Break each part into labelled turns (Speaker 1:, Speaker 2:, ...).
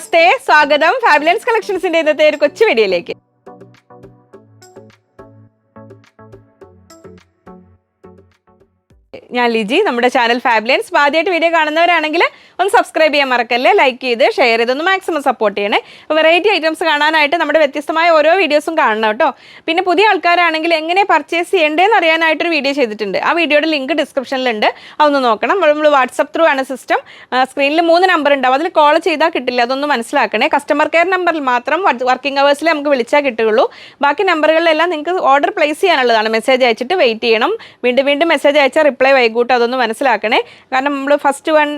Speaker 1: നമസ്തേ. സ്വാഗതം. ഫാബുലൻസ് കളക്ഷൻസിന്റെ ഇന്നത്തെ ഒരു കൊച്ചു വീഡിയോയിലേക്ക്. ഞാൻ ലിജി. നമ്മുടെ ചാനൽ ഫാബ്ലിയൻസ്. ആദ്യമായിട്ട് വീഡിയോ കാണുന്നവരാണെങ്കിൽ ഒന്ന് സബ്സ്ക്രൈബ് ചെയ്യാൻ മറക്കല്ലേ? ലൈക്ക് ചെയ്ത് ഷെയർ ചെയ്തൊന്ന് മാക്സിമം സപ്പോർട്ട് ചെയ്യണേ. വെറൈറ്റി ഐറ്റംസ് കാണാനായിട്ട് നമ്മുടെ വ്യത്യസ്തമായ ഓരോ വീഡിയോസും കാണണം കേട്ടോ. പിന്നെ പുതിയ ആൾക്കാരാണെങ്കിൽ എങ്ങനെ പർച്ചേസ് ചെയ്യേണ്ടതെന്ന് അറിയാനായിട്ടൊരു വീഡിയോ ചെയ്തിട്ടുണ്ട്. ആ വീഡിയോയുടെ ലിങ്ക് ഡിസ്ക്രിപ്ഷനിലുണ്ട് അതൊന്ന് നോക്കണം. നമ്മൾ വാട്സപ്പ് ത്രൂ ആണ് സിസ്റ്റം സ്ക്രീനിൽ മൂന്ന് നമ്പർ ഉണ്ടാവും അതിൽ കോൾ ചെയ്താൽ കിട്ടില്ല. അതൊന്ന് മനസ്സിലാക്കണേ. കസ്റ്റമർ കെയർ നമ്പറിൽ മാത്രം വർക്കിംഗ് അവേഴ്സിൽ നമുക്ക് വിളിച്ചാൽ കിട്ടുകയുള്ളൂ. ബാക്കി നമ്പറുകളിലെല്ലാം നിങ്ങൾക്ക് ഓർഡർ പ്ലേസ് ചെയ്യാനുള്ളതാണ്. മെസ്സേജ് അയച്ചിട്ട് വെയിറ്റ് ചെയ്യണം. വീണ്ടും വീണ്ടും മെസ്സേജ് അയച്ചാൽ റിപ്ലൈ വൈകൂട്ട് അതൊന്ന് മനസ്സിലാക്കണേ. കാരണം നമ്മൾ ഫസ്റ്റ് വൺ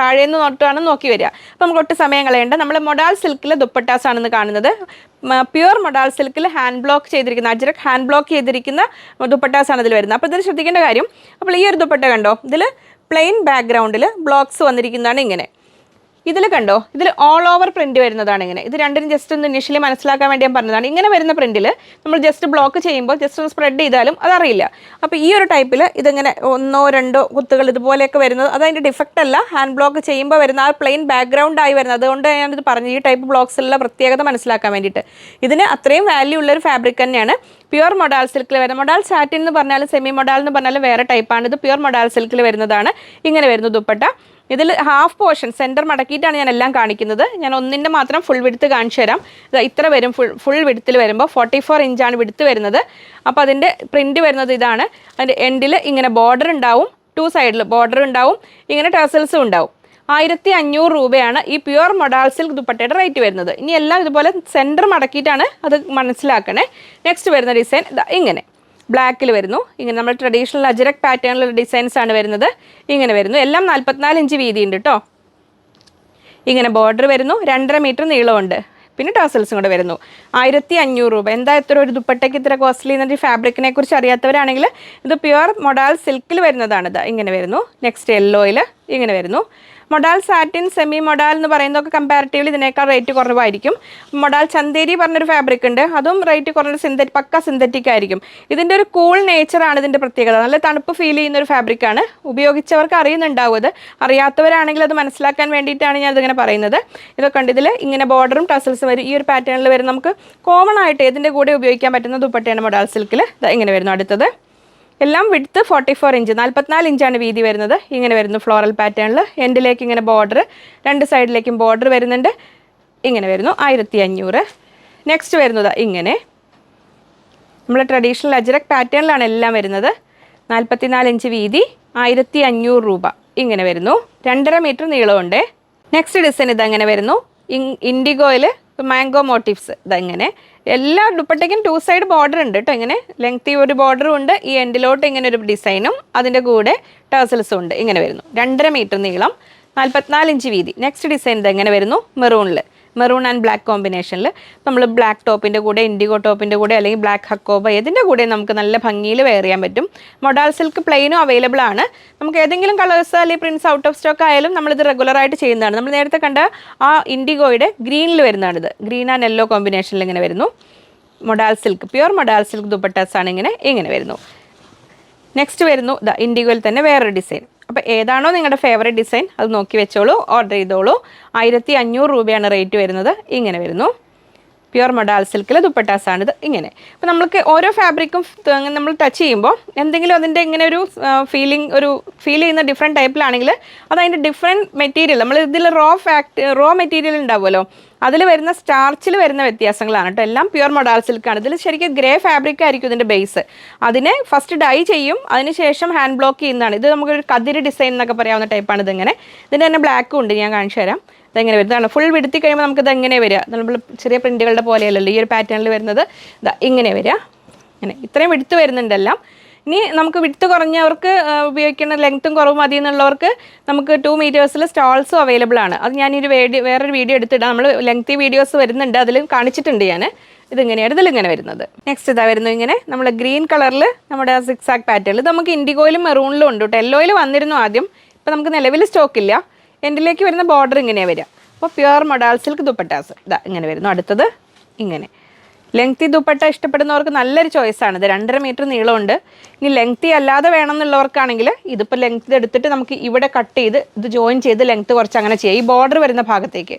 Speaker 1: താഴേന്ന് തൊട്ടാണ് നോക്കി വരിക. അപ്പോൾ നമുക്ക് ഒട്ടും സമയം കളയേണ്ട. നമ്മൾ മൊഡാൾ സിൽക്കിൽ ദുപ്പട്ടാസ് ആണെന്ന് കാണുന്നത് പ്യുവർ മൊഡാൾ സിൽക്കിൽ ഹാൻഡ് ബ്ലോക്ക് ചെയ്തിരിക്കുന്ന അജ്രക് ഹാൻഡ് ബ്ലോക്ക് ചെയ്തിരിക്കുന്ന ദുപ്പട്ടാസ് ആണ് ഇതിൽ വരുന്നത്. അപ്പോൾ ഇതിൽ ശ്രദ്ധിക്കേണ്ട കാര്യം അപ്പോൾ ഈ ഒരു ദുപ്പട്ട കണ്ടോ? ഇതിൽ പ്ലെയിൻ ബാക്ക്ഗ്രൗണ്ടിൽ ബ്ലോക്സ് വന്നിരിക്കുന്നതാണ് ഇങ്ങനെ. ഇതിൽ കണ്ടോ? ഇതിൽ ഓൾ ഓവർ പ്രിന്റ് വരുന്നതാണ് ഇങ്ങനെ. ഇത് രണ്ടിനും ജസ്റ്റ് ഒന്ന് ഇനിഷ്യലി മനസ്സിലാക്കാൻ വേണ്ടി ഞാൻ പറഞ്ഞതാണ്. ഇങ്ങനെ വരുന്ന പ്രിന്റിൽ നമ്മൾ ജസ്റ്റ് ബ്ലോക്ക് ചെയ്യുമ്പോൾ ജസ്റ്റ് ഒന്ന് സ്പ്രെഡ് ചെയ്താലും അതറിയില്ല. അപ്പോൾ ഈ ഒരു ടൈപ്പിൽ ഇതിങ്ങനെ ഒന്നോ രണ്ടോ കുത്തുകൾ ഇതുപോലെയൊക്കെ വരുന്നത് അതതിന്റെ ഡിഫക്റ്റ് അല്ല. ഹാൻഡ് ബ്ലോക്ക് ചെയ്യുമ്പോൾ വരുന്ന ആ പ്ലെയിൻ ബാക്ക്ഗ്രൗണ്ട് ആയി വരുന്നത്. അതുകൊണ്ട് ഞാനിത് പറഞ്ഞു ഈ ടൈപ്പ് ബ്ലോക്സിലുള്ള പ്രത്യേകത മനസ്സിലാക്കാൻ വേണ്ടിയിട്ട്. ഇതിന് അത്രയും വാല്യൂ ഉള്ളൊരു ഫാബ്രിക് തന്നെയാണ്. പ്യുവർ മൊഡാൽ സിൽക്കിൽ വരുന്നത്. മൊഡാൽ സാറ്റിൻ എന്ന് പറഞ്ഞാലും സെമി മൊഡാൽ എന്ന് പറഞ്ഞാലും വേറെ ടൈപ്പാണ് ഇത് പ്യുർ മൊഡാൽ സിൽക്കിൽ വരുന്നതാണ്. ഇങ്ങനെ വരുന്നു ദുപ്പട്ട. ഇതിൽ ഹാഫ് പോർഷൻ സെന്റർ മടക്കിയിട്ടാണ് ഞാൻ എല്ലാം കാണിക്കുന്നത്. ഞാൻ ഒന്നിന്റെ മാത്രം ഫുൾ വിടുത്ത് കാണിച്ചു തരാം. ഇത് ഇത്ര വരും ഫുൾ ഫുൾ വിടുത്തിൽ വരുമ്പോൾ ഫോർട്ടി ഫോർ ഇഞ്ചാണ് വിടുത്ത് വരുന്നത്. അപ്പോൾ അതിന്റെ പ്രിന്റ് വരുന്നത് ഇതാണ്. അതിന്റെ എൻഡിൽ ഇങ്ങനെ ബോർഡർ ഉണ്ടാവും. ടു സൈഡിൽ ബോർഡർ ഉണ്ടാവും. ഇങ്ങനെ ടേസൽസും ഉണ്ടാവും. ആയിരത്തി അഞ്ഞൂറ് രൂപയാണ് ഈ പ്യുവർ മൊഡാൾ സിൽക്ക് ദുപ്പട്ടയുടെ റേറ്റ് വരുന്നത്. ഇനി എല്ലാം ഇതുപോലെ സെന്റർ മടക്കിയിട്ടാണ് അത് മനസ്സിലാക്കണേ. നെക്സ്റ്റ് വരുന്ന ഡിസൈൻ ഇങ്ങനെ. ബ്ലാക്കിൽ വരുന്നു. ഇങ്ങനെ നമ്മൾ ട്രഡീഷണൽ അജരക് പാറ്റേണിലുള്ള ഡിസൈൻസ് ആണ് വരുന്നത്. ഇങ്ങനെ വരുന്നു. എല്ലാം നാൽപ്പത്തിനാല് ഇഞ്ച് വീതിയുണ്ട് കേട്ടോ ഇങ്ങനെ ബോർഡർ വരുന്നു. രണ്ടര മീറ്റർ നീളമുണ്ട്. പിന്നെ ടോസൽസും കൂടെ വരുന്നു. ആയിരത്തി അഞ്ഞൂറ് രൂപ. എന്താ ഇത്ര ഒരു ദുപ്പട്ടയ്ക്ക് ഇത്ര കോസ്റ്റ്ലി എന്നൊരു ഫാബ്രിക്കിനെ കുറിച്ച് അറിയാത്തവരാണെങ്കിൽ ഇത് പ്യുവർ മൊഡാൾ സിൽക്കിൽ വരുന്നതാണിത് ഇങ്ങനെ വരുന്നു. നെക്സ്റ്റ് യെല്ലോയിൽ ഇങ്ങനെ വരുന്നു. മൊഡാൽ സാറ്റിൻ സെമി മൊഡാൽ എന്ന് പറയുന്നതൊക്കെ കമ്പാരിറ്റീവ്ലി ഇതിനേക്കാൾ റേറ്റ് കുറവായിരിക്കും. മൊഡാൽ ചന്തേരി പറഞ്ഞൊരു ഫാബ്രിക് ഉണ്ട്. അതും റേറ്റ് കുറഞ്ഞ സിന്തറ്റിക് പക്ക സിന്തറ്റിക് ആയിരിക്കും. ഇതിന്റെ ഒരു കൂൾ നേച്ചറാണ് ഇതിന്റെ പ്രത്യേകത. നല്ല തണുപ്പ് ഫീൽ ചെയ്യുന്ന ഒരു ഫാബ്രിക്കാണ് ഉപയോഗിച്ചവർക്ക് അറിയുന്നുണ്ടാവും അത്. അറിയാത്തവരാണെങ്കിൽ അത് മനസ്സിലാക്കാൻ വേണ്ടിയിട്ടാണ് ഞാൻ ഇതിങ്ങനെ പറയുന്നത്. ഇതൊക്കെ ഉണ്ട് ഇതിൽ ഇങ്ങനെ ബോർഡറും ടസൽസും വരും. ഈ ഒരു പാറ്റേണിൽ വരും നമുക്ക് കോമൺ ആയിട്ട് ഇതിന്റെ കൂടെ ഉപയോഗിക്കാൻ പറ്റുന്ന ദുപ്പട്ടയാണ് മൊഡാൽ സിൽക്കിൽ ഇങ്ങനെ വരുന്നു അടുത്തത്. എല്ലാം വിടുത്ത് ഫോർട്ടി ഫോർ ഇഞ്ച് നാൽപ്പത്തിനാല് ഇഞ്ചാണ് വീതി വരുന്നത്. ഇങ്ങനെ വരുന്നു ഫ്ലോറൽ പാറ്റേണിൽ എൻഡിലേക്ക് ഇങ്ങനെ ബോർഡർ രണ്ട് സൈഡിലേക്കും ബോർഡർ വരുന്നുണ്ട്. ഇങ്ങനെ വരുന്നു ആയിരത്തി അഞ്ഞൂറ് നെക്സ്റ്റ് വരുന്നത് ഇങ്ങനെ. നമ്മൾ ട്രഡീഷണൽ അജ്രക് പാറ്റേണിലാണ് എല്ലാം വരുന്നത്. നാൽപ്പത്തിനാല് ഇഞ്ച് വീതി ആയിരത്തി അഞ്ഞൂറ് രൂപ. ഇങ്ങനെ വരുന്നു. രണ്ടര മീറ്റർ നീളമുണ്ട്. നെക്സ്റ്റ് ഡിസൈൻ ഇതങ്ങനെ വരുന്നു. ഇൻഡിഗോയിൽ മാംഗോ മോട്ടീവ്സ് ഇതങ്ങനെ? എല്ലാ ദുപ്പട്ടയ്ക്കും ടു സൈഡ് ബോർഡർ ഉണ്ട് കേട്ടോ ഇങ്ങനെ. ലെങ്തി ഒരു ബോർഡറും ഉണ്ട്. ഈ എൻഡിലോട്ട് ഇങ്ങനെ ഒരു ഡിസൈനും അതിന്റെ കൂടെ ടേസൽസും ഉണ്ട്. ഇങ്ങനെ വരുന്നു. രണ്ടര മീറ്റർ നീളം നാൽപ്പത്തിനാല് ഇഞ്ച് വീതി. നെക്സ്റ്റ് ഡിസൈൻ ഇത് എങ്ങനെ വരുന്നു മെറൂണിൽ മെറൂൺ ആൻഡ് ബ്ലാക്ക് കോമ്പിനേഷനിൽ നമ്മൾ ബ്ലാക്ക് ടോപ്പിന്റെ കൂടെ ഇൻഡിഗോ ടോപ്പിന്റെ കൂടെ അല്ലെങ്കിൽ ബ്ലാക്ക് ഹക്കോബ ഏതിന്റെ കൂടെ നമുക്ക് നല്ല ഭംഗിയിൽ വെയർ ചെയ്യാൻ പറ്റും. മൊഡാൽ സിൽക്ക് പ്ലെയിനും അവൈലബിൾ ആണ്. നമുക്ക് ഏതെങ്കിലും കളേഴ്സ് അല്ലെങ്കിൽ പ്രിൻസ് ഔട്ട് ഓഫ് സ്റ്റോക്ക് ആയാലും നമ്മളിത് റെഗുലറായിട്ട് ചെയ്യുന്നതാണ്. നമ്മൾ നേരത്തെ കണ്ട ആ ഇൻഡിഗോയുടെ ഗ്രീനിൽ വരുന്നതാണിത്. ഗ്രീൻ ആൻഡ് യെല്ലോ കോമ്പിനേഷനിൽ ഇങ്ങനെ വരുന്നു. Modal silk pure modal silk dupattas ആണ് ഇങ്ങനെ ഇങ്ങനെ വരുന്നു. നെക്സ്റ്റ് വരുന്നു ദ ഇൻഡിഗോയിൽ തന്നെ വേറൊരു ഡിസൈൻ അപ്പോൾ ഏതാണോ നിങ്ങളുടെ ഫേവറേറ്റ് ഡിസൈൻ അത് നോക്കി വെച്ചോളൂ ഓർഡർ ചെയ്തോളൂ. ആയിരത്തി അഞ്ഞൂറ് രൂപയാണ് റേറ്റ് വരുന്നത്. ഇങ്ങനെ വരുന്നു. പ്യുവർ മൊഡാൽ സിൽക്കിലെ ദുപ്പട്ടാസാണ് ഇത് ഇങ്ങനെ. അപ്പോൾ നമുക്ക് ഓരോ ഫാബ്രിക്കും നമ്മൾ ടച്ച് ചെയ്യുമ്പോൾ എന്തെങ്കിലും അതിന്റെ ഇങ്ങനെ ഒരു ഫീലിംഗ് ഒരു ഫീൽ ചെയ്യുന്ന ഡിഫറെന്റ് ടൈപ്പിലാണെങ്കിൽ അത് അതിന്റെ മെറ്റീരിയൽ നമ്മൾ ഇതിൽ റോ ഫാക്ട് റോ മെറ്റീരിയൽ ഉണ്ടാവുമല്ലോ. അതിൽ വരുന്ന സ്റ്റാർച്ചിൽ വരുന്ന വ്യത്യാസങ്ങളാണ് കേട്ടോ. എല്ലാം പ്യുവർ മൊഡാൽ സിൽക്കാണ് ഇതിൽ ശരിക്കും ഗ്രേ ഫാബ്രിക് ആയിരിക്കും ഇതിന്റെ ബേസ് അതിനെ ഫസ്റ്റ് ഡൈ ചെയ്യും. അതിനുശേഷം ഹാൻഡ് ബ്ലോക്ക് ചെയ്യുന്നതാണ്. ഇത് നമുക്കൊരു കതിര് ഡിസൈൻ എന്നൊക്കെ പറയാവുന്ന ടൈപ്പാണ് ഇതിങ്ങനെ ഇതിന്റെ തന്നെ ബ്ലാക്കും ഉണ്ട്. ഞാൻ കാണിച്ചു തരാം. ഇതെങ്ങനെ വരും? ഇതാണ് ഫുൾ വിടുത്തി കഴിയുമ്പോൾ നമുക്കിത് എങ്ങനെ വരിക? നമ്മൾ ചെറിയ പ്രിന്റുകളുടെ പോലെയല്ലല്ലോ ഈ ഒരു പാറ്റേണിൽ വരുന്നത്. ഇതാ ഇങ്ങനെ വരിക. ഇങ്ങനെ. ഇത്രയും വിടുത്ത് വരുന്നുണ്ടെല്ലാം. ഇനി നമുക്ക് വിടുത്ത് കുറഞ്ഞവർക്ക് ഉപയോഗിക്കുന്ന ലെങ്ത്തും കുറവ് മതി എന്നുള്ളവർക്ക് നമുക്ക് ടു മീറ്റേഴ്സിൽ സ്റ്റാൾസും അവൈലബിൾ ആണ്. അത് ഞാനൊരു വീഡിയോ വേറൊരു വീഡിയോ എടുത്തിടാം. നമ്മൾ ലെങ്ത്തി വീഡിയോസ് വരുന്നുണ്ട്. അതിൽ കാണിച്ചിട്ടുണ്ട് ഞാൻ ഇതിങ്ങനെയാണ് ഇതിലിങ്ങനെ വരുന്നത്. നെക്സ്റ്റ് ഇതാ വരുന്നു ഇങ്ങനെ. നമ്മൾ ഗ്രീൻ കളറിൽ നമ്മുടെ സിക്സാക് പാറ്റേൺ ഇത് നമുക്ക് ഇൻഡിഗോയിലും മെറൂണിലും ഉണ്ട് കേട്ടോ. യെല്ലോയിൽ വന്നിരുന്നു ആദ്യം. ഇപ്പം നമുക്ക് നിലവിൽ സ്റ്റോക്ക് ഇല്ല. എൻഡിലേക്ക് വരുന്ന ബോർഡർ ഇങ്ങനെയാണ് വരിക. അപ്പോൾ പ്യുവർ മൊഡാൾ സിൽക്ക് ദുപ്പട്ടാസ്. ഇതാ ഇങ്ങനെ വരുന്നു. അടുത്തത് ഇങ്ങനെ. ലെങ്തി ദുപ്പട്ട ഇഷ്ടപ്പെടുന്നവർക്ക് നല്ലൊരു ചോയ്സാണ് ഇത് രണ്ടര മീറ്റർ നീളമുണ്ട്. ഇനി ലെങ്തി അല്ലാതെ വേണം എന്നുള്ളവർക്കാണെങ്കിൽ ഇതിപ്പോൾ ലെങ്ത് എടുത്തിട്ട് നമുക്ക് ഇവിടെ കട്ട് ചെയ്ത് ഇത് ജോയിൻ ചെയ്ത് ലെങ്ത് കുറച്ച് അങ്ങനെ ചെയ്യാം. ഈ ബോർഡർ വരുന്ന ഭാഗത്തേക്ക്.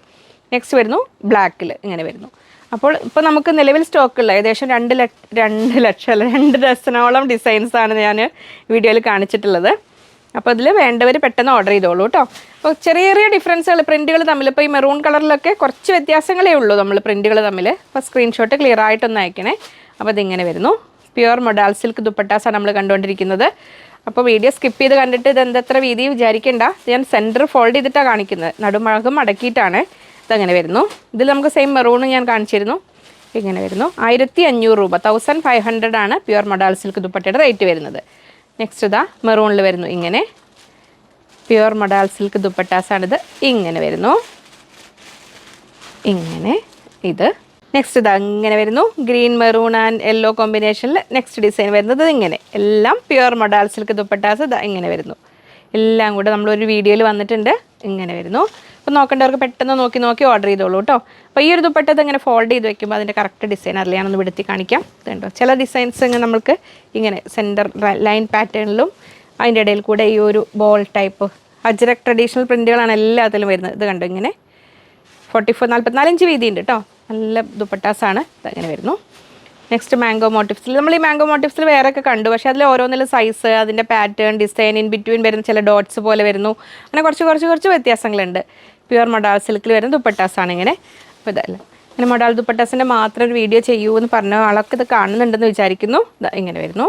Speaker 1: നെക്സ്റ്റ് വരുന്നു ബ്ലാക്കിൽ ഇങ്ങനെ വരുന്നു. അപ്പോൾ ഇപ്പോൾ നമുക്ക് നിലവിൽ സ്റ്റോക്കുള്ള ഏകദേശം രണ്ട് ലക്ഷ രണ്ട് ലക്ഷം രണ്ട് ഡസനോളം ഡിസൈൻസാണ് ഞാൻ വീഡിയോയിൽ കാണിച്ചിട്ടുള്ളത്. അപ്പോൾ അതിൽ വേണ്ടവർ പെട്ടെന്ന് ഓർഡർ ചെയ്തോളൂ കേട്ടോ അപ്പോൾ ചെറിയ ചെറിയ ഡിഫറൻസുകൾ പ്രിന്റുകൾ തമ്മിൽ ഇപ്പോൾ ഈ മെറൂൺ കളറിലൊക്കെ കുറച്ച് വ്യത്യാസങ്ങളേ ഉള്ളൂ നമ്മൾ പ്രിന്റുകൾ തമ്മിൽ അപ്പോൾ സ്ക്രീൻഷോട്ട് ക്ലിയർ ആയിട്ടൊന്ന് അയക്കണേ. അപ്പോൾ ഇതിങ്ങനെ വരുന്നു. പ്യുവർ മൊഡാൽ സിൽക്ക് ദുപ്പട്ടാസാണ് നമ്മൾ കണ്ടുകൊണ്ടിരിക്കുന്നത് അപ്പോൾ വീഡിയോ സ്കിപ്പ് ചെയ്ത് കണ്ടിട്ട് ഇത് എന്തത്ര വീതി വിചാരിക്കേണ്ട. ഞാൻ സെന്റർ ഫോൾഡ് ചെയ്തിട്ടാണ് കാണിക്കുന്നത്. നടുമഴകും അടക്കിയിട്ടാണ് ഇതങ്ങനെ വരുന്നു. ഇതിൽ നമുക്ക് സെയിം മെറൂൺ ഞാൻ കാണിച്ചിരുന്നു. ഇങ്ങനെ വരുന്നു. ആയിരത്തി അഞ്ഞൂറ് രൂപ. തൗസൻഡ് ഫൈവ് ഹൺഡ്രഡ് ആണ് പ്യുവർ മൊഡാൽ സിൽക്ക് ദുപ്പട്ടയുടെ റേറ്റ് വരുന്നത്. നെക്സ്റ്റ് ഇതാ മെറൂണിൽ വരുന്നു ഇങ്ങനെ. പ്യുവർ മൊഡാൽ സിൽക്ക് ദുപ്പട്ടാസാണിത് ഇങ്ങനെ വരുന്നു. ഇങ്ങനെ ഇത്. നെക്സ്റ്റ് ഇതാ ഇങ്ങനെ വരുന്നു ഗ്രീൻ മെറൂൺ ആൻഡ് യെല്ലോ കോമ്പിനേഷനിൽ നെക്സ്റ്റ് ഡിസൈൻ വരുന്നത് ഇങ്ങനെ. എല്ലാം പ്യുവർ മൊഡാൽ സിൽക്ക് ദുപ്പട്ടാസ് ഇതാ ഇങ്ങനെ വരുന്നു. എല്ലാം കൂടെ നമ്മളൊരു വീഡിയോയിൽ വന്നിട്ടുണ്ട് ഇങ്ങനെ വരുന്നു. അപ്പോൾ നോക്കേണ്ടവർക്ക് പെട്ടെന്ന് നോക്കി നോക്കി ഓർഡർ ചെയ്തോളൂ കേട്ടോ അപ്പോൾ ഈ ഒരു ദുപ്പട്ടത് ഇങ്ങനെ ഫോൾഡ് ചെയ്ത് വെക്കുമ്പോൾ അതിന്റെ കറക്റ്റ് ഡിസൈൻ അറിയാനൊന്ന് വിടുത്തി കാണിക്കാം. ഇതുണ്ടോ ചില ഡിസൈൻസ് ഇങ്ങനെ നമുക്ക് ഇങ്ങനെ സെന്റർ ലൈൻ പാറ്റേണിലും അതിന്റെ ഇടയിൽ കൂടെ ഈ ഒരു ബോൾ ടൈപ്പ് അജ്രക് ട്രഡീഷണൽ പ്രിന്റുകളാണ് എല്ലാത്തിലും വരുന്നത്. ഇത് കണ്ടോ ഇങ്ങനെ? ഫോർട്ടി ഫോർ നാൽപ്പത്തിനാല് വീതി ഉണ്ട് കേട്ടോ നല്ല ദുപ്പട്ടാസാണ്. ഇതങ്ങനെ വരുന്നു. നെക്സ്റ്റ് മാംഗോ മോട്ടിഫ്സിൽ നമ്മൾ ഈ മാംഗോ മോട്ടിഫ്സിൽ വേറെ ഒക്കെ കണ്ടു. പക്ഷേ അതിൽ ഓരോന്നിലും സൈസ് അതിന്റെ പാറ്റേൺ ഡിസൈൻ ഇൻ ബിറ്റ്വീൻ വരുന്ന ചില ഡോട്ട്സ് പോലെ വരുന്നു. അങ്ങനെ കുറച്ച് കുറച്ച് കുറച്ച് വ്യത്യാസങ്ങളുണ്ട്. പ്യുവർ മൊഡാൾ സിൽക്കിൽ വരുന്ന ദുപ്പട്ടാസാണ് ഇങ്ങനെ. അപ്പോൾ ഇതല്ല ഇങ്ങനെ മൊഡാൾ ദുപ്പട്ടാസിന്റെ മാത്രം ഒരു വീഡിയോ ചെയ്യൂ എന്ന് പറഞ്ഞ ആളൊക്കെ ഇത് കാണുന്നുണ്ടെന്ന് വിചാരിക്കുന്നു. ഇങ്ങനെ വരുന്നു.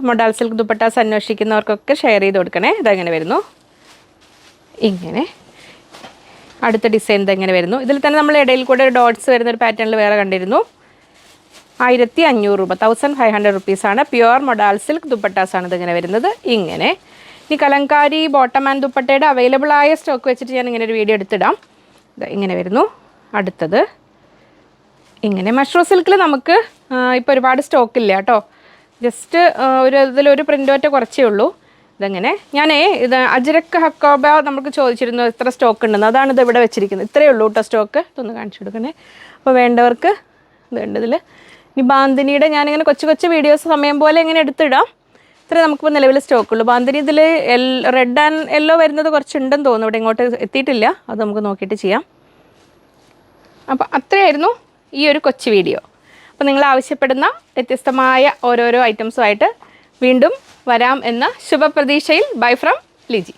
Speaker 1: മൊഡാൾ സിൽക്ക് ദുപ്പട്ടാസ് അന്വേഷിക്കുന്നവർക്കൊക്കെ ഷെയർ ചെയ്ത് കൊടുക്കണേ. ഇതങ്ങനെ വരുന്നു. ഇങ്ങനെ. അടുത്ത ഡിസൈൻ ഇതെങ്ങനെ വരുന്നു. ഇതിൽ തന്നെ നമ്മൾ ഇടയിൽ കൂടെ ഡോട്ട്സ് വരുന്ന ഒരു പാറ്റേണിൽ വേറെ കണ്ടിരുന്നു. ആയിരത്തി അഞ്ഞൂറ് രൂപ. തൗസൻഡ് ഫൈവ് ഹൺഡ്രഡ് റുപ്പീസാണ് പ്യുവർ മൊഡാൽ സിൽക്ക് ദുപ്പട്ടാസാണ് ഇതിങ്ങനെ വരുന്നത്. ഇങ്ങനെ. ഇനി കലങ്കാരി ബോട്ടം ആൻഡ് ദുപ്പട്ടയുടെ അവൈലബിൾ ആയ സ്റ്റോക്ക് വെച്ചിട്ട് ഞാൻ ഇങ്ങനെ ഒരു വീഡിയോ എടുത്തിടാം. ഇങ്ങനെ വരുന്നു. അടുത്തത്. ഇങ്ങനെ മഷ്റൂ സിൽക്കിൽ നമുക്ക് ഇപ്പോൾ ഒരുപാട് സ്റ്റോക്ക് ഇല്ല കേട്ടോ. ജസ്റ്റ് ഒരു ഇതിലൊരു പ്രിന്റ് കുറച്ചേ ഉള്ളൂ. ഇതെങ്ങനെ. ഞാൻ ഇത് അജരക്ക് ഹക്കോബ നമുക്ക് ചോദിച്ചിരുന്നു എത്ര സ്റ്റോക്ക് ഉണ്ടെന്ന്. അതാണ് ഇത് ഇവിടെ വെച്ചിരിക്കുന്നത്. ഇത്രയേ ഉള്ളൂ കേട്ടോ സ്റ്റോക്ക് ഇതൊന്ന് കാണിച്ചു കൊടുക്കണേ. അപ്പോൾ വേണ്ടവർക്ക് ഇതുണ്ട് ഇതിൽ ഇനി ബാന്തിനിയുടെ ഞാനിങ്ങനെ കൊച്ചു കൊച്ചു വീഡിയോസ് സമയം പോലെ ഇങ്ങനെ എടുത്തിടാം. ഇത്രേ നമുക്കിപ്പോൾ നിലവിൽ സ്റ്റോക്ക് ഉള്ളൂ ബാന്തിനി ഇതിൽ റെഡ് ആൻഡ് യെല്ലോ വരുന്നത് കുറച്ചുണ്ടെന്ന് തോന്നുന്നു. ഇവിടെ ഇങ്ങോട്ട് എത്തിയിട്ടില്ല. അത് നമുക്ക് നോക്കിയിട്ട് ചെയ്യാം. അപ്പോൾ അത്രയായിരുന്നു ഈ ഒരു കൊച്ചു വീഡിയോ. അപ്പോൾ നിങ്ങൾ ആവശ്യപ്പെടുന്ന വ്യത്യസ്തമായ ഓരോരോ ഐറ്റംസുമായിട്ട് വീണ്ടും വരാം എന്ന ശുഭപ്രതീക്ഷയിൽ ബൈ ഫ്രം ലിജി.